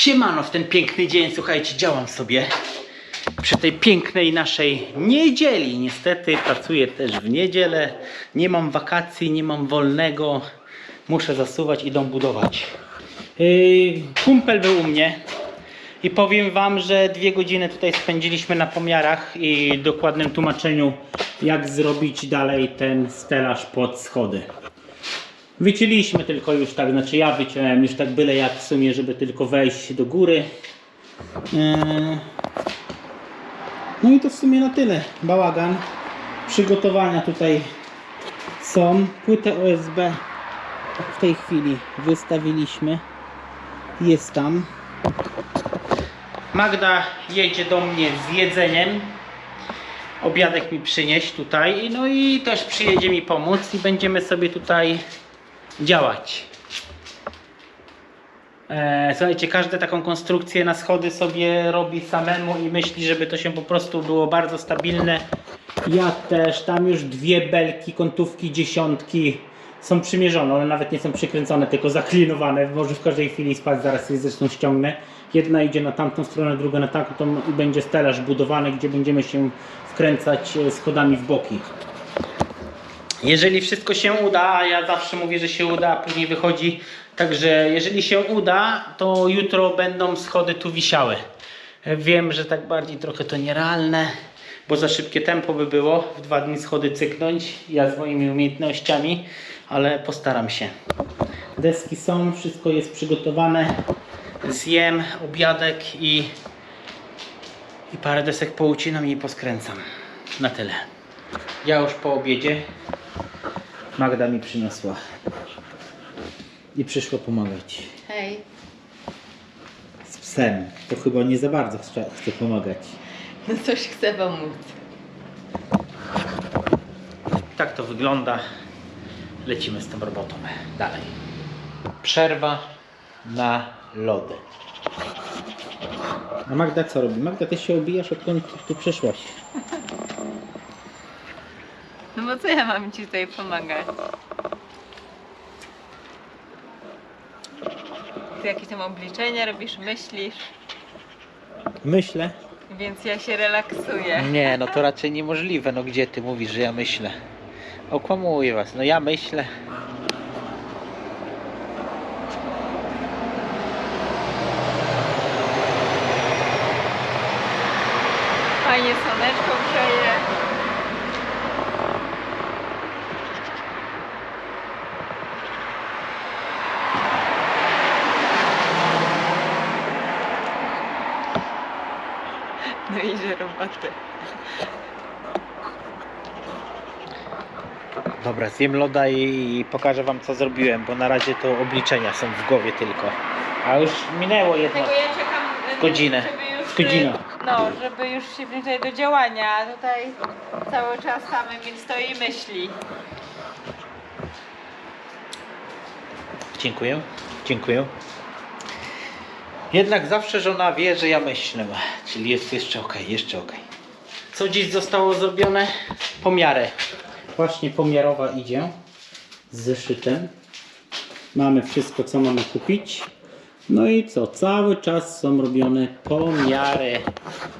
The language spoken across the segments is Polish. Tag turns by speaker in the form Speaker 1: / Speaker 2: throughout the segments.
Speaker 1: Siemano, w ten piękny dzień, słuchajcie, działam sobie przy tej pięknej naszej niedzieli. Niestety pracuję też w niedzielę, nie mam wakacji, nie mam wolnego, muszę zasuwać i dom budować. Yy, kumpel był u mnie i powiem Wam, że dwie godziny tutaj spędziliśmy na pomiarach i dokładnym tłumaczeniu, jak zrobić dalej ten stelaż pod schody. Wycięliśmy tylko już tak, znaczy ja wyciąłem już tak byle jak w sumie, żeby tylko wejść do góry. Eee, No i to w sumie na tyle. Bałagan. Przygotowania tutaj są. Płytę OSB w tej chwili wystawiliśmy. Jest tam. Magda jedzie do mnie z jedzeniem. Obiadek mi przynieść tutaj. No i też przyjedzie mi pomóc i będziemy sobie tutaj działać. E, słuchajcie, każde taką konstrukcję na schody sobie robi samemu i myśli, żeby to się po prostu było bardzo stabilne. Ja też, tam już dwie belki, kątówki, dziesiątki są przymierzone, one nawet nie są przykręcone, tylko zaklinowane, może w każdej chwili spać, zaraz je zresztą ściągnę. Jedna idzie na tamtą stronę, druga na tamtą i będzie stelaż budowany, gdzie będziemy się wkręcać e, schodami w boki. Jeżeli wszystko się uda, a ja zawsze mówię, że się uda, a później wychodzi. Także jeżeli się uda, to jutro będą schody tu wisiały. Wiem, że tak bardziej trochę to nierealne, bo za szybkie tempo by było w dwa dni schody cyknąć. Ja z moimi umiejętnościami, ale postaram się. Deski są, wszystko jest przygotowane. Zjem obiadek i, i parę desek poucinam i poskręcam. Na tyle. Ja już po obiedzie. Magda mi przyniosła. I przyszła pomagać.
Speaker 2: Hej.
Speaker 1: Z psem. To chyba nie za bardzo chce, chce pomagać.
Speaker 2: No coś chcę pomóc.
Speaker 1: Tak to wygląda. Lecimy z tą robotą dalej. Przerwa na lody. A Magda co robi? Magda, ty się obijasz, odkąd tu przyszłaś.
Speaker 2: No bo co ja mam ci tutaj pomagać? Ty jakieś tam obliczenia robisz, myślisz,
Speaker 1: Myślę.
Speaker 2: więc ja się relaksuję.
Speaker 1: Nie, no to raczej niemożliwe. No gdzie ty mówisz, że ja myślę? Okłamuję was. No ja myślę.
Speaker 2: Fajnie słoneczko grzeje. No
Speaker 1: Dobra, zjem loda i pokażę wam co zrobiłem, bo na razie to obliczenia są w głowie tylko. A już minęło jedno.
Speaker 2: Dlatego ja czekam e,
Speaker 1: Godzinę.
Speaker 2: Żeby już,
Speaker 1: godzina.
Speaker 2: No, żeby już się wziąć do działania, a tutaj cały czas same mi stoi i myśli.
Speaker 1: Dziękuję. Dziękuję. Jednak zawsze żona wie, że ja myślę. Czyli jest jeszcze ok, jeszcze ok. Co dziś zostało zrobione? Pomiary. Właśnie pomiarowa idzie z zeszytem. Mamy wszystko, co mamy kupić. No i co? Cały czas są robione pomiary,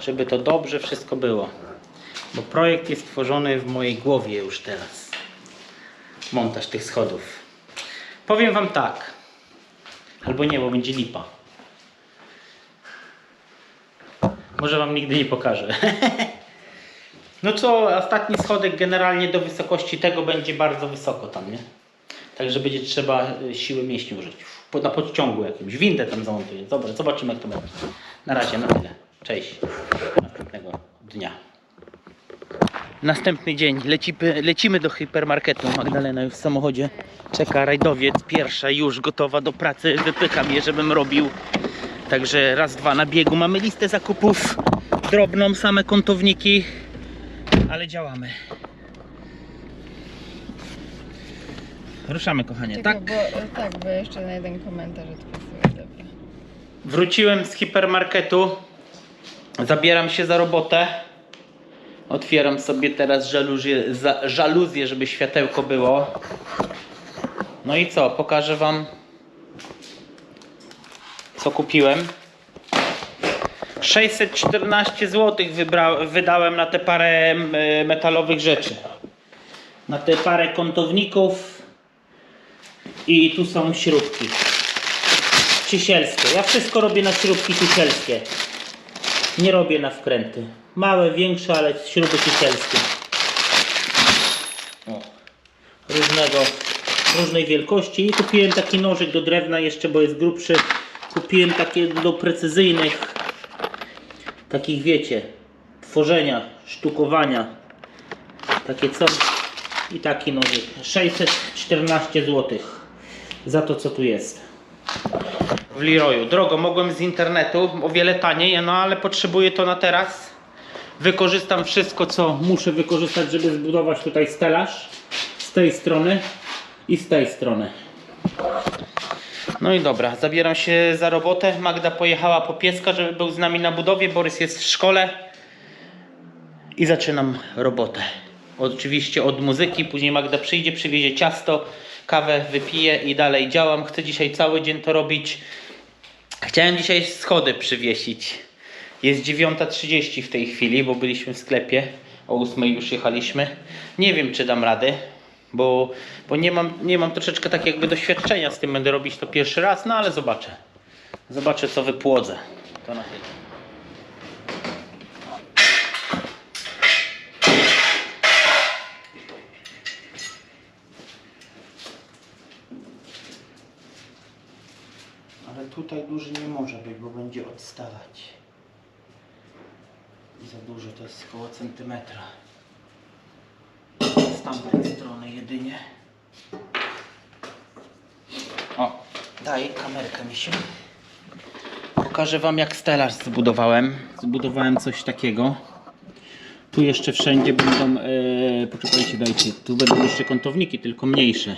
Speaker 1: żeby to dobrze wszystko było. Bo projekt jest tworzony w mojej głowie już teraz. Montaż tych schodów. Powiem Wam tak. Albo nie, bo będzie lipa. Może Wam nigdy nie pokażę. no co, ostatni schodek generalnie do wysokości tego będzie bardzo wysoko tam, nie? Także będzie trzeba y, siły mięśni użyć. Na podciągu jakimś. Windę tam zamontuję. Dobra, zobaczymy jak to będzie. Na razie, na tyle. Cześć. Następnego dnia. Następny dzień. Lecimy, lecimy do hipermarketu. Magdalena już w samochodzie czeka. Rajdowiec pierwsza już gotowa do pracy. Wypycham je, żebym robił. Także raz, dwa na biegu. Mamy listę zakupów drobną, same kątowniki, ale działamy. Ruszamy, kochanie, tak?
Speaker 2: Bo, tak, bo jeszcze na jeden komentarz odpisuję, dobra.
Speaker 1: Wróciłem z hipermarketu. Zabieram się za robotę. Otwieram sobie teraz żaluzję, za, żaluzję, żeby światełko było. No i co? Pokażę Wam, co kupiłem. 614 zł wydałem na te parę m, metalowych rzeczy. Na te parę kątowników i tu są śrubki. Cisielskie. Ja wszystko robię na śrubki cisielskie. Nie robię na wkręty. Małe, większe, ale śruby cisielskie. Różnego, różnej wielkości. I kupiłem taki nożyk do drewna jeszcze, bo jest grubszy. Kupiłem takie do precyzyjnych, takich wiecie, tworzenia, sztukowania. Takie co? I taki nożyk. 614 zł za to, co tu jest. W Leroyu. Drogo, mogłem z internetu, o wiele taniej, no ale potrzebuję to na teraz. Wykorzystam wszystko, co muszę wykorzystać, żeby zbudować tutaj stelaż. Z tej strony i z tej strony. No i dobra, zabieram się za robotę. Magda pojechała po pieska, żeby był z nami na budowie. Borys jest w szkole. I zaczynam robotę. Oczywiście od muzyki, później Magda przyjdzie, przywiezie ciasto, kawę wypije i dalej działam. Chcę dzisiaj cały dzień to robić. Chciałem dzisiaj schody przywiesić. Jest 9.30 w tej chwili, bo byliśmy w sklepie. O 8 już jechaliśmy. Nie wiem, czy dam radę, bo, bo nie, mam, nie mam troszeczkę tak jakby doświadczenia z tym. Będę robić to pierwszy raz, no ale zobaczę. Zobaczę, co wypłodzę. To na. Ale tutaj duży nie może być, bo będzie odstawać. Za duży to jest około centymetra. Z tamtej strony jedynie. O, daj kamerkę mi się. Pokażę wam jak stelaż zbudowałem. Zbudowałem coś takiego. Tu jeszcze wszędzie będą, e, poczekajcie, dajcie, tu będą jeszcze kątowniki, tylko mniejsze.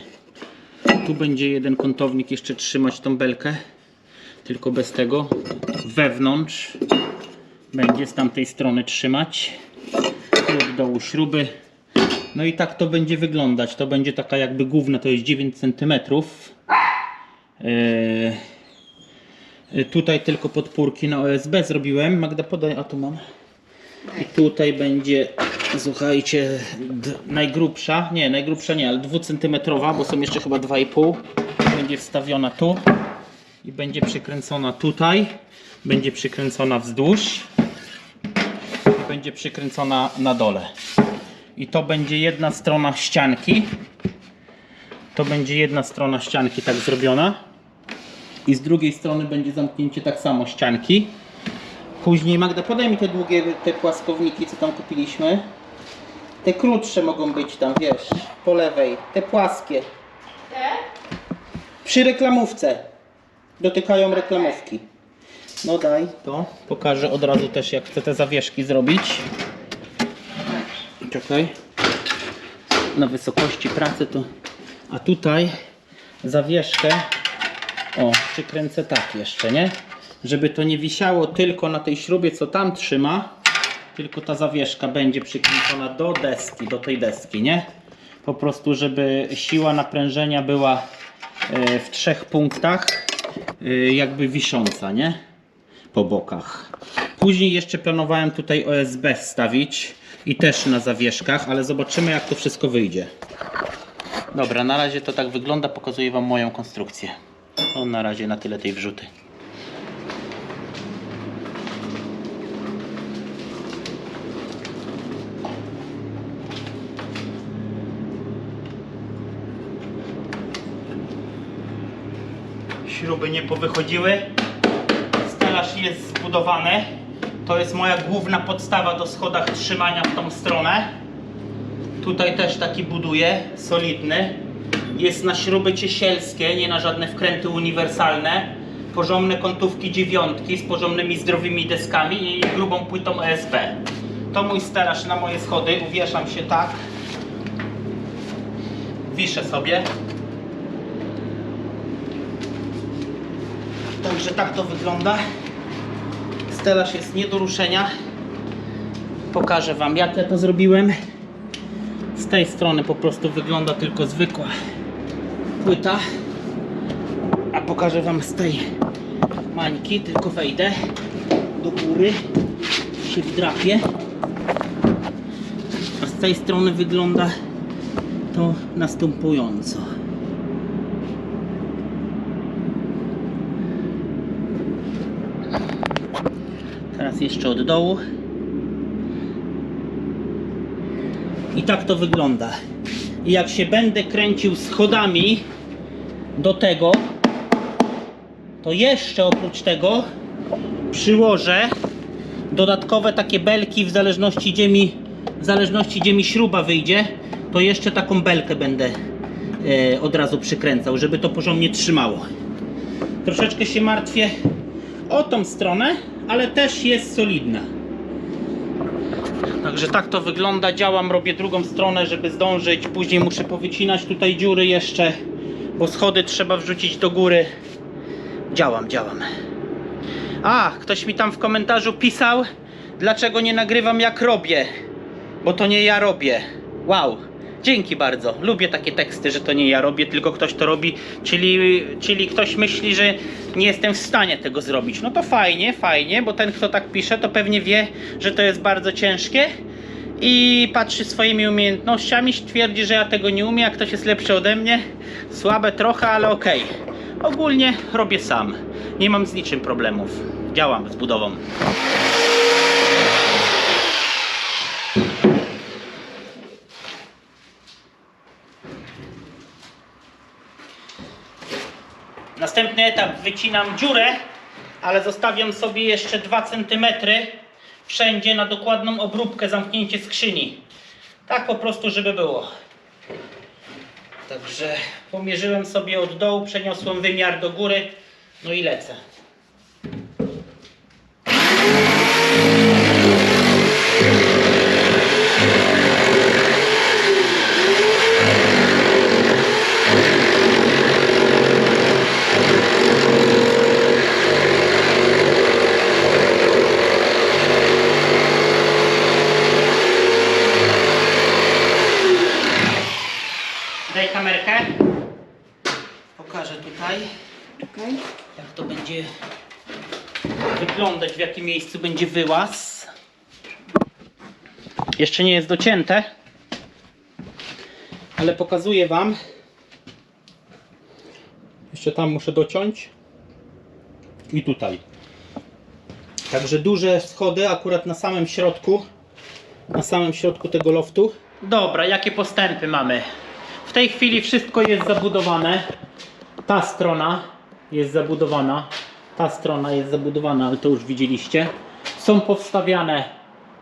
Speaker 1: Tu będzie jeden kątownik jeszcze trzymać tą belkę, tylko bez tego. Wewnątrz będzie z tamtej strony trzymać. Tu od dołu śruby. No i tak to będzie wyglądać. To będzie taka jakby główna, to jest 9 cm. Yy, tutaj tylko podpórki na OSB zrobiłem. Magda podaj, a tu mam. I tutaj będzie, słuchajcie, najgrubsza, nie, najgrubsza nie, ale dwucentymetrowa, bo są jeszcze chyba 2,5. Będzie wstawiona tu i będzie przykręcona tutaj. Będzie przykręcona wzdłuż i będzie przykręcona na dole. I to będzie jedna strona ścianki. To będzie jedna strona ścianki tak zrobiona. I z drugiej strony będzie zamknięcie tak samo ścianki. Później Magda, podaj mi te długie, te płaskowniki, co tam kupiliśmy. Te krótsze mogą być tam, wiesz, po lewej. Te płaskie.
Speaker 2: Te?
Speaker 1: Przy reklamówce. Dotykają reklamówki. No daj to. Pokażę od razu też jak chcę te zawieszki zrobić. Czekaj. Na wysokości pracy to. A tutaj zawieszkę. O, przykręcę tak jeszcze, nie? Żeby to nie wisiało tylko na tej śrubie, co tam trzyma, tylko ta zawieszka będzie przykręcona do deski, do tej deski, nie? Po prostu, żeby siła naprężenia była e, w trzech punktach, e, jakby wisząca, nie? Po bokach. Później jeszcze planowałem tutaj OSB wstawić i też na zawieszkach, ale zobaczymy jak to wszystko wyjdzie. Dobra, na razie to tak wygląda, pokazuję Wam moją konstrukcję. No, na razie na tyle tej wrzuty. Śruby nie powychodziły. Stelaż jest zbudowany. To jest moja główna podstawa do schodach trzymania w tą stronę. Tutaj też taki buduję, solidny. Jest na śruby ciesielskie, nie na żadne wkręty uniwersalne. Porządne kątówki dziewiątki z porządnymi zdrowymi deskami i grubą płytą ESP. To mój stelaż na moje schody. Uwieszam się tak. Wiszę sobie. Także tak to wygląda. Stelaż jest nie do ruszenia. Pokażę Wam jak ja to zrobiłem. Z tej strony po prostu wygląda tylko zwykła płyta. A pokażę Wam z tej mańki, tylko wejdę. do góry się wdrapie. A z tej strony wygląda to następująco. Jeszcze od dołu. I tak to wygląda. I jak się będę kręcił schodami do tego, to jeszcze oprócz tego przyłożę dodatkowe takie belki w zależności gdzie mi, w zależności gdzie mi śruba wyjdzie, to jeszcze taką belkę będę e, od razu przykręcał, żeby to porządnie trzymało. Troszeczkę się martwię o tą stronę, ale też jest solidna. Także tak to wygląda. Działam, robię drugą stronę, żeby zdążyć. Później muszę powycinać tutaj dziury jeszcze, bo schody trzeba wrzucić do góry. Działam, działam. A, ktoś mi tam w komentarzu pisał, dlaczego nie nagrywam jak robię, bo to nie ja robię. Wow, dzięki bardzo. Lubię takie teksty, że to nie ja robię, tylko ktoś to robi, czyli, czyli ktoś myśli, że nie jestem w stanie tego zrobić. No to fajnie, fajnie, bo ten kto tak pisze, to pewnie wie, że to jest bardzo ciężkie i patrzy swoimi umiejętnościami, twierdzi, że ja tego nie umiem, a ktoś jest lepszy ode mnie. Słabe trochę, ale okej. Ogólnie robię sam. Nie mam z niczym problemów. Działam z budową. Następny etap. Wycinam dziurę, ale zostawiam sobie jeszcze 2 cm wszędzie na dokładną obróbkę, zamknięcie skrzyni. Tak po prostu, żeby było. Także pomierzyłem sobie od dołu, przeniosłem wymiar do góry, no i lecę. Daj kamerkę. Pokażę tutaj,
Speaker 2: Okej.
Speaker 1: jak to będzie wyglądać, w jakim miejscu będzie wyłaz. Jeszcze nie jest docięte, ale pokazuję Wam. Jeszcze tam muszę dociąć. I tutaj. Także duże schody akurat na samym środku. Na samym środku tego loftu. Dobra, jakie postępy mamy? W tej chwili wszystko jest zabudowane. Ta strona jest zabudowana. Ta strona jest zabudowana, ale to już widzieliście. Są powstawiane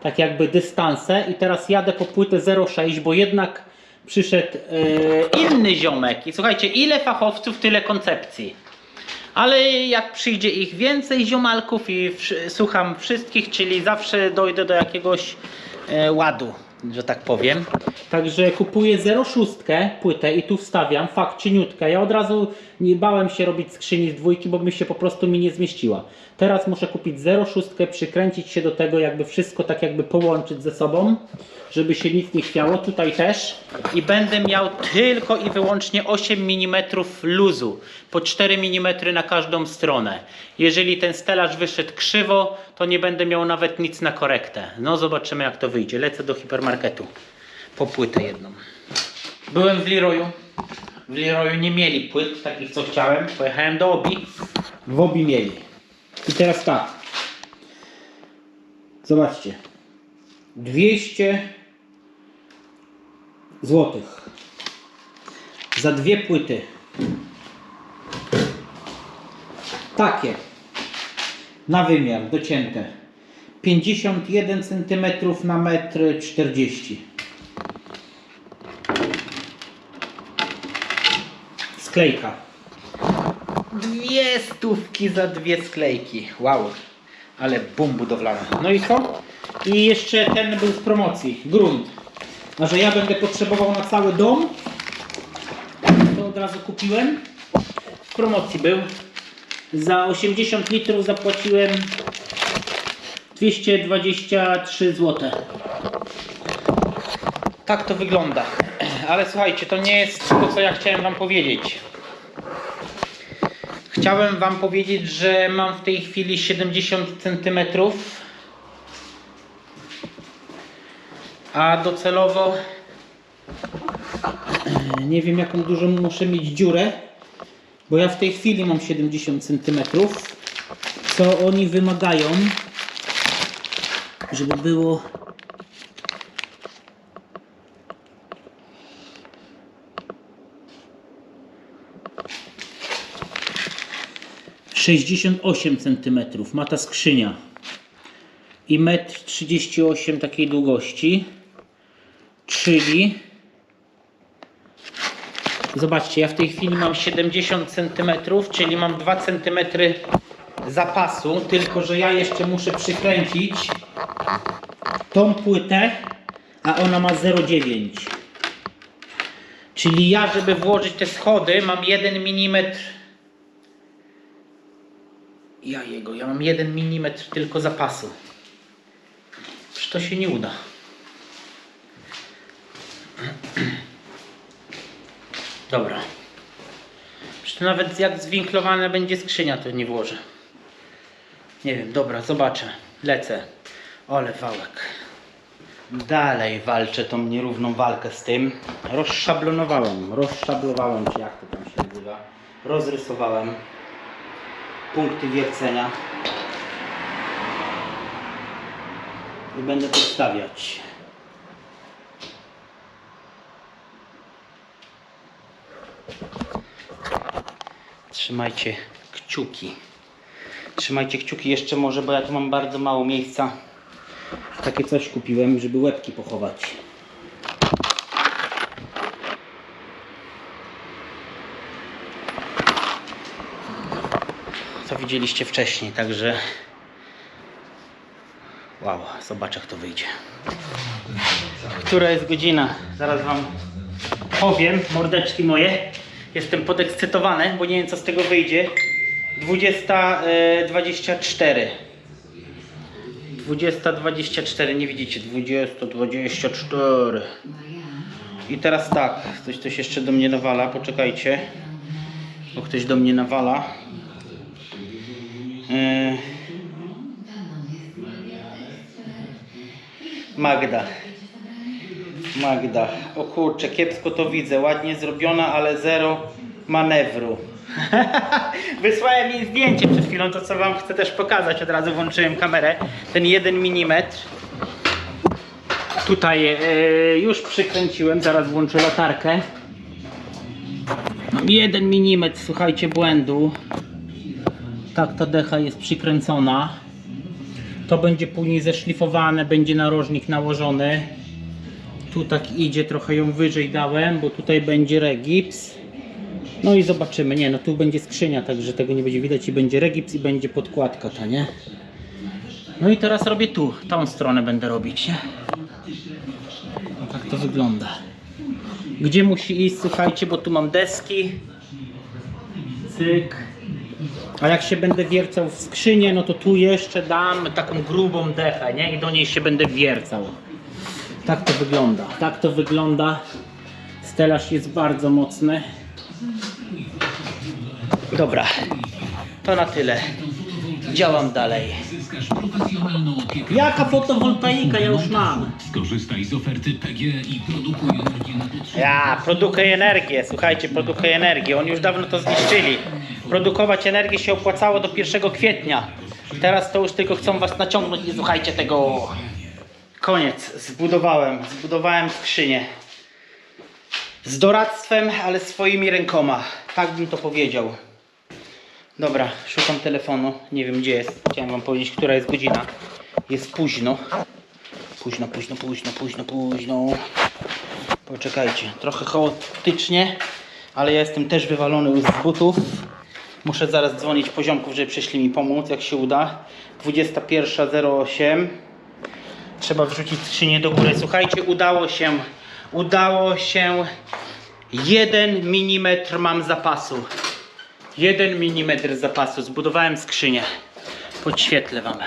Speaker 1: tak jakby dystanse i teraz jadę po płytę 0,6, bo jednak przyszedł e, inny ziomek. I słuchajcie, ile fachowców, tyle koncepcji. Ale jak przyjdzie ich więcej ziomalków i słucham wszystkich, czyli zawsze dojdę do jakiegoś e, ładu, że tak powiem. Także kupuję 0,6 płytę i tu wstawiam, fakt cieniutka. Ja od razu nie bałem się robić skrzyni z dwójki, bo mi się po prostu mi nie zmieściła. Teraz muszę kupić 0,6, przykręcić się do tego, jakby wszystko tak jakby połączyć ze sobą, żeby się nic nie chwiało. Tutaj też. I będę miał tylko i wyłącznie 8 mm luzu, po 4 mm na każdą stronę. Jeżeli ten stelaż wyszedł krzywo, to nie będę miał nawet nic na korektę. No zobaczymy jak to wyjdzie. Lecę do hipermarketu po płytę jedną. Byłem w Leroyu. W Leroyu nie mieli płyt, takich co chciałem. Pojechałem do Obi. W Obi mieli. I teraz tak. Zobaczcie. 200 złotych za dwie płyty. Takie. Na wymiar, docięte. 51 cm na 1,40 m. Sklejka. Dwie stówki za dwie sklejki. Wow. Ale bum budowlany. No i co? I jeszcze ten był w promocji. Grunt. A że ja będę potrzebował na cały dom, to od razu kupiłem. W promocji był. Za 80 litrów zapłaciłem 223 zł. Tak to wygląda. Ale słuchajcie, to nie jest to, co ja chciałem Wam powiedzieć. Chciałem Wam powiedzieć, że mam w tej chwili 70 cm. A docelowo e, nie wiem jaką dużą muszę mieć dziurę, bo ja w tej chwili mam 70 cm. Co oni wymagają, żeby było Sześćdziesiąt osiem centymetrów ma ta skrzynia i metr 38 takiej długości, czyli zobaczcie, ja w tej chwili mam 70 cm, czyli mam 2 cm zapasu, tylko że ja jeszcze muszę przykręcić tą płytę, a ona ma 0,9. Czyli ja, żeby włożyć te schody, mam 1 mm. Ja jego, ja mam 1 mm tylko zapasu. Przecież to się nie uda. Dobra. Przecież nawet jak zwinklowana będzie skrzynia, to nie włożę. Nie wiem, dobra, zobaczę. Lecę. Ole wałek. Dalej walczę tą nierówną walkę z tym. Rozszablonowałem, rozszablowałem, czy jak to tam się nazywa. Rozrysowałem punkty wiercenia. I będę podstawiać. Trzymajcie kciuki. Trzymajcie kciuki jeszcze może, bo ja tu mam bardzo mało miejsca. Takie coś kupiłem, żeby łebki pochować. Co widzieliście wcześniej, także wow, zobaczę jak to wyjdzie. Która jest godzina? Zaraz wam powiem, mordeczki moje. Jestem podekscytowany, bo nie wiem co z tego wyjdzie. 20.24 20.24, nie widzicie, 20.24 I teraz tak, coś, coś jeszcze do mnie nawala, poczekajcie Bo ktoś do mnie nawala. Magda Magda, o kurczę, kiepsko to widzę, ładnie zrobiona, ale zero manewru. Wysłałem jej zdjęcie przed chwilą, to co wam chcę też pokazać, od razu włączyłem kamerę. Ten 1 mm. Tutaj e, już przykręciłem, zaraz włączę latarkę. Mam 1 mm, słuchajcie, błędu. Tak ta decha jest przykręcona. To będzie później zeszlifowane, będzie narożnik nałożony. Tu tak idzie, trochę ją wyżej dałem, bo tutaj będzie regips. No i zobaczymy, nie no tu będzie skrzynia, także tego nie będzie widać i będzie regips i będzie podkładka ta, nie? No i teraz robię tu, tą stronę będę robić, nie? No tak to wygląda. Gdzie musi iść, słuchajcie, bo tu mam deski. Cyk. A jak się będę wiercał w skrzynię, no to tu jeszcze dam taką grubą dechę, nie? I do niej się będę wiercał. Tak to wygląda. Tak to wygląda. Stelaż jest bardzo mocny. Dobra. To na tyle. Działam dalej. Jaka fotowoltaika ja już mam?
Speaker 3: Skorzystaj z oferty PG i produkuj energię na.
Speaker 1: Ja produkuję energię, słuchajcie, produkuję energię. Oni już dawno to zniszczyli. Produkować energię się opłacało do 1 kwietnia. Teraz to już tylko chcą was naciągnąć, nie słuchajcie tego. Koniec, zbudowałem, zbudowałem skrzynię. Z doradztwem, ale swoimi rękoma. Tak bym to powiedział. Dobra, szukam telefonu. Nie wiem gdzie jest. Chciałem wam powiedzieć, która jest godzina. Jest późno. Późno, późno, późno, późno, późno. Poczekajcie, trochę chaotycznie, ale ja jestem też wywalony z butów. Muszę zaraz dzwonić poziomków, żeby przyszli mi pomóc, jak się uda. 21.08. Trzeba wrzucić skrzynię do góry. Słuchajcie, udało się. Udało się. 1 mm mam zapasu. 1 mm zapasu. Zbudowałem skrzynię. Podświetlę wam.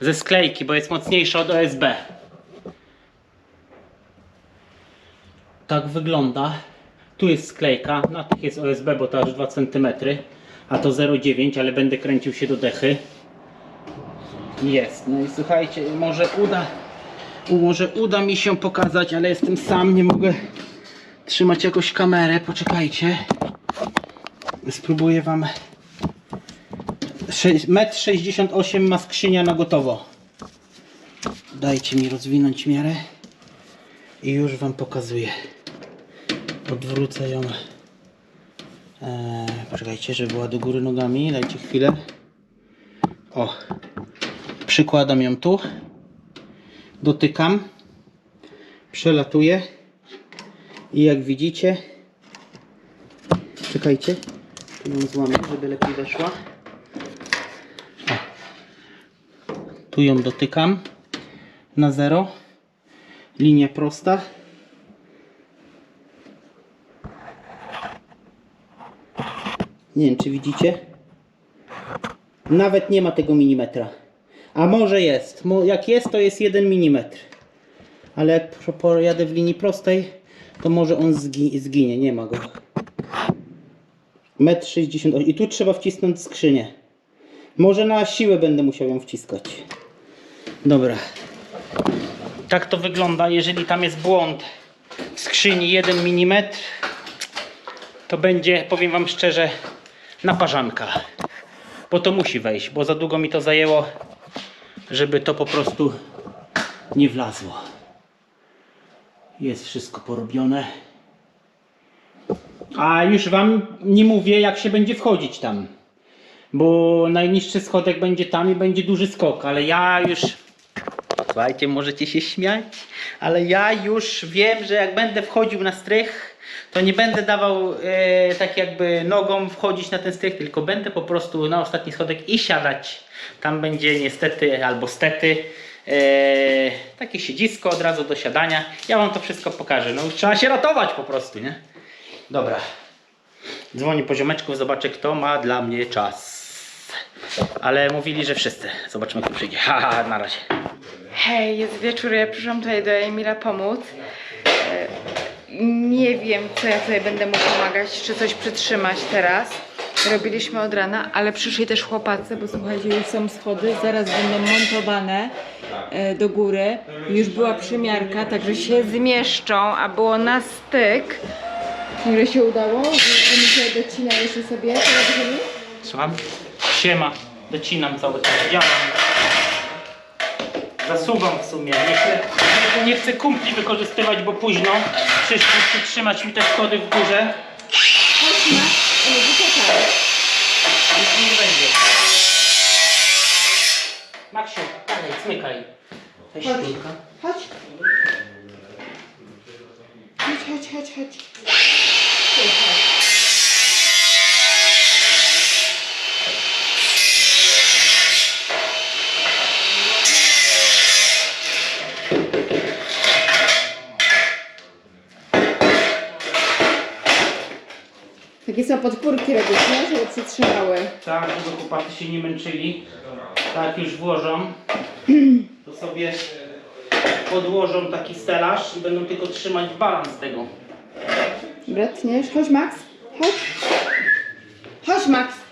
Speaker 1: Ze sklejki, bo jest mocniejsza od OSB. Tak wygląda. Tu jest sklejka, na tych jest OSB, bo to aż 2 cm, a to 0,9, ale będę kręcił się do dechy. Jest. No i słuchajcie, może uda, może uda mi się pokazać, ale jestem sam, nie mogę trzymać jakoś kamerę. Poczekajcie. Spróbuję wam. 1,68 m ma skrzynia na gotowo. Dajcie mi rozwinąć miarę i już wam pokazuję. Odwrócę ją. Eee, poczekajcie, żeby była do góry nogami. Dajcie chwilę. O. Przykładam ją tu. Dotykam. Przelatuję. I jak widzicie. Czekajcie. Tu ją złamię, żeby lepiej weszła. O. Tu ją dotykam. Na zero. Linia prosta. Nie wiem, czy widzicie? Nawet nie ma tego milimetra. A może jest. Jak jest, to jest 1 mm. Ale jak po- pojadę w linii prostej, to może on zgi- zginie. Nie ma go. 1,68 m. I tu trzeba wcisnąć skrzynię. Może na siłę będę musiał ją wciskać. Dobra. Tak to wygląda, jeżeli tam jest błąd w skrzyni 1 mm, to będzie, powiem Wam szczerze, naparzanka. Bo to musi wejść, bo za długo mi to zajęło, żeby to po prostu nie wlazło. Jest wszystko porobione. A już Wam nie mówię, jak się będzie wchodzić tam. Bo najniższy schodek będzie tam i będzie duży skok, ale ja już Słuchajcie, możecie się śmiać, ale ja już wiem, że jak będę wchodził na strych, to nie będę dawał e, tak jakby nogą wchodzić na ten strych, tylko będę po prostu na ostatni schodek i siadać. Tam będzie niestety albo stety e, takie siedzisko od razu do siadania. Ja wam to wszystko pokażę. No już trzeba się ratować po prostu, nie? Dobra. Dzwonię poziomeczków, zobaczę kto ma dla mnie czas. Ale mówili, że wszyscy. Zobaczymy kto przyjdzie. Haha, na razie.
Speaker 2: Hej, jest wieczór, ja przyszłam tutaj do Emila pomóc. Nie wiem, co ja tutaj będę mu pomagać, czy coś przytrzymać teraz. Robiliśmy od rana, ale przyszli też chłopacy, bo słuchajcie, już są schody, zaraz będą montowane e, do góry. Już była przymiarka, także się zmieszczą, a było na styk. Ile się udało? Oni się docinały się sobie.
Speaker 1: Słucham? Siema. Docinam cały czas. Działam. Zasuwam w sumie. Nie chcę, nie, nie chcę kumpli wykorzystywać, bo późno. Przyszli przytrzymać mi te schody w górze.
Speaker 2: Chodź na, e, wyczekaj.
Speaker 1: Nic nie będzie. Maksiu, dalej, smykaj. Ta śrubka.
Speaker 2: Chodź. Chodź, chodź, chodź, chodź. Takie są podpórki robić, nie? Żeby przytrzymały.
Speaker 1: Tak, żeby chłopacy się nie męczyli. Tak już włożą. To sobie podłożą taki stelaż i będą tylko trzymać balans tego.
Speaker 2: Bratniesz? Chodź Max. Chodź. Chodź Max.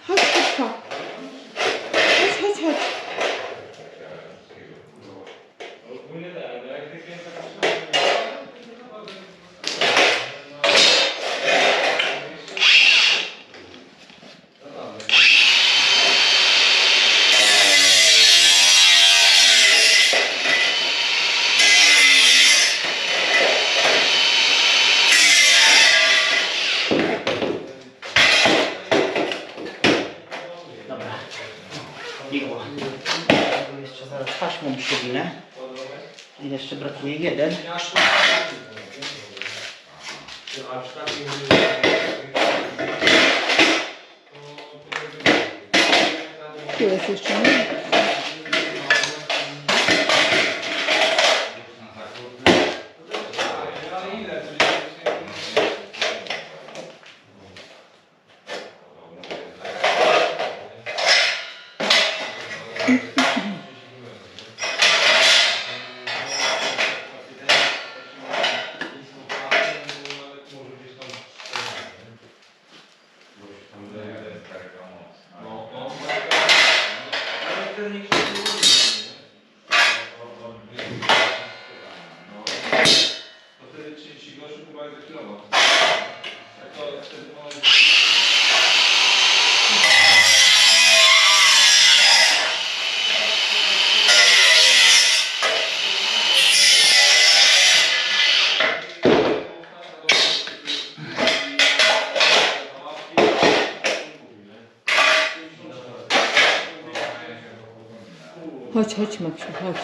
Speaker 2: Chodź, chodź Maksiu, chodź.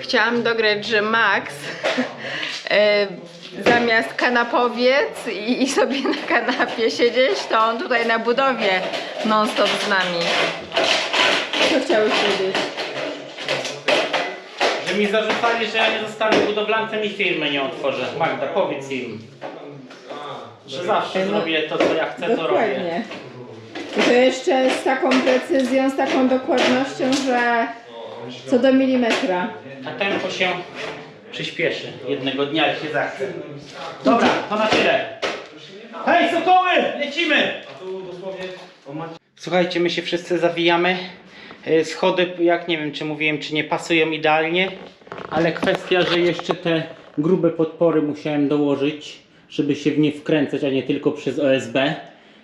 Speaker 2: Chciałam dograć, że Max e, zamiast kanapowiec i, i sobie na kanapie siedzieć, to on tutaj na budowie non stop z nami. Co chciałeś powiedzieć?
Speaker 1: Że mi zarzucali, że ja nie zostanę budowlancem i firmy nie otworzę. Magda, powiedz im. Że zawsze
Speaker 2: No,
Speaker 1: zrobię to, co ja chcę, to robię.
Speaker 2: Dokładnie. To jeszcze z taką precyzją, z taką dokładnością, że co do milimetra.
Speaker 1: A tempo się przyspieszy jednego dnia, jak się zachce. Dobra, to na tyle. Hej, sokoły! Lecimy! Słuchajcie, my się wszyscy zawijamy. E, Schody, jak nie wiem, czy mówiłem, czy nie pasują idealnie, ale kwestia, że jeszcze te grube podpory musiałem dołożyć, żeby się w nie wkręcać, a nie tylko przez OSB.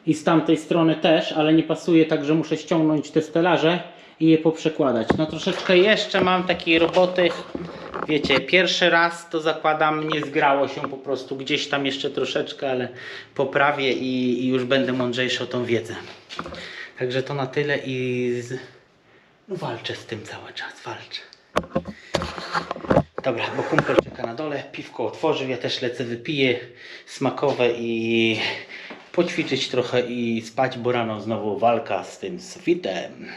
Speaker 1: I z tamtej strony też, ale nie pasuje, także muszę ściągnąć te stelaże i je poprzekładać. No troszeczkę jeszcze mam takiej roboty. Wiecie, pierwszy raz to zakładam, nie zgrało się po prostu gdzieś tam jeszcze troszeczkę, ale poprawię i, i już będę mądrzejszy o tą wiedzę. Także to na tyle i z... no walczę z tym cały czas, walczę. Dobra, bo kumpel czeka na dole, piwko otworzył, ja też lecę, wypiję smakowe i poćwiczyć trochę i spać, bo rano znowu walka z tym sufitem.